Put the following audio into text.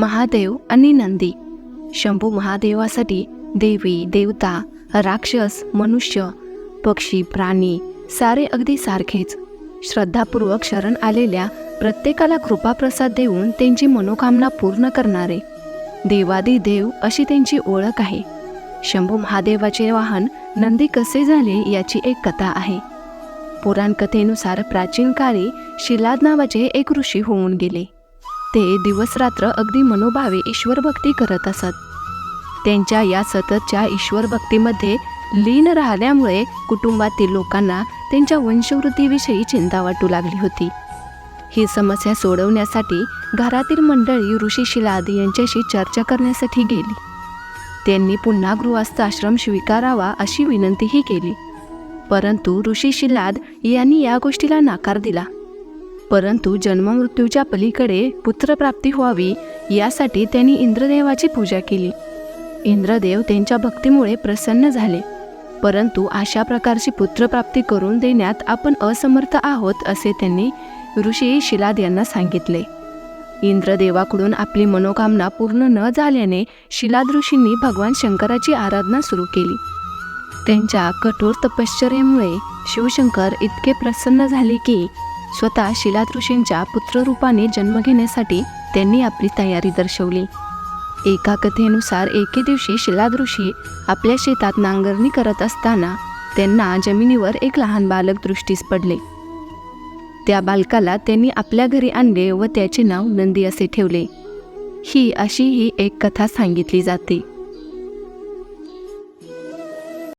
महादेव आणि नंदी. शंभू महादेवासाठी देवी देवता राक्षस मनुष्य पक्षी प्राणी सारे अगदी सारखेच. श्रद्धापूर्वक शरण आलेल्या प्रत्येकाला कृपाप्रसाद देऊन त्यांची मनोकामना पूर्ण करणारे. देवादी देव अशी त्यांची ओळख आहे. शंभू महादेवाचे वाहन नंदी कसे झाले याची एक कथा आहे. पुराण कथेनुसार प्राचीन काळी शिलाद नावाचे एक ऋषी होऊन गेले. ते दिवसरात्र अगदी मनोभावे ईश्वर भक्ती करत असत. त्यांच्या या सततच्या ईश्वर भक्तीमध्ये लीन राहिल्यामुळे कुटुंबातील लोकांना त्यांच्या वंशवृद्धीविषयी चिंता वाटू लागली होती. ही समस्या सोडवण्यासाठी घरातील मंडळी ऋषी शिलाद यांच्याशी चर्चा करण्यासाठी गेली. त्यांनी पुन्हा गृहस्थ आश्रम स्वीकारावा अशी विनंतीही केली. परंतु ऋषी शिलाद यांनी या गोष्टीला नाकार दिला. परंतु जन्ममृत्यूच्या पलीकडे पुत्रप्राप्ती व्हावी यासाठी त्यांनी इंद्रदेवाची पूजा केली. इंद्रदेव त्यांच्या भक्तीमुळे प्रसन्न झाले. परंतु अशा प्रकारची पुत्रप्राप्ती करून देण्यात आपण असमर्थ आहोत असे त्यांनी ऋषी शिलाद यांना सांगितले. इंद्रदेवाकडून आपली मनोकामना पूर्ण न झाल्याने शिलाद ऋषींनी भगवान शंकराची आराधना सुरू केली. त्यांच्या कठोर तपश्चर्यामुळे शिवशंकर इतके प्रसन्न झाले की स्वतः शिलादृशींच्या पुत्ररूपाने जन्म घेण्यासाठी त्यांनी आपली तयारी दर्शवली. एका कथेनुसार एके दिवशी शिलादृशी आपल्या शेतात नांगरणी करत असताना त्यांना जमिनीवर एक लहान बालक दृष्टीस पडले. त्या बालकाला त्यांनी आपल्या घरी आणले व त्याचे नाव नंदी असे ठेवले. ही अशी ही एक कथा सांगितली जाते.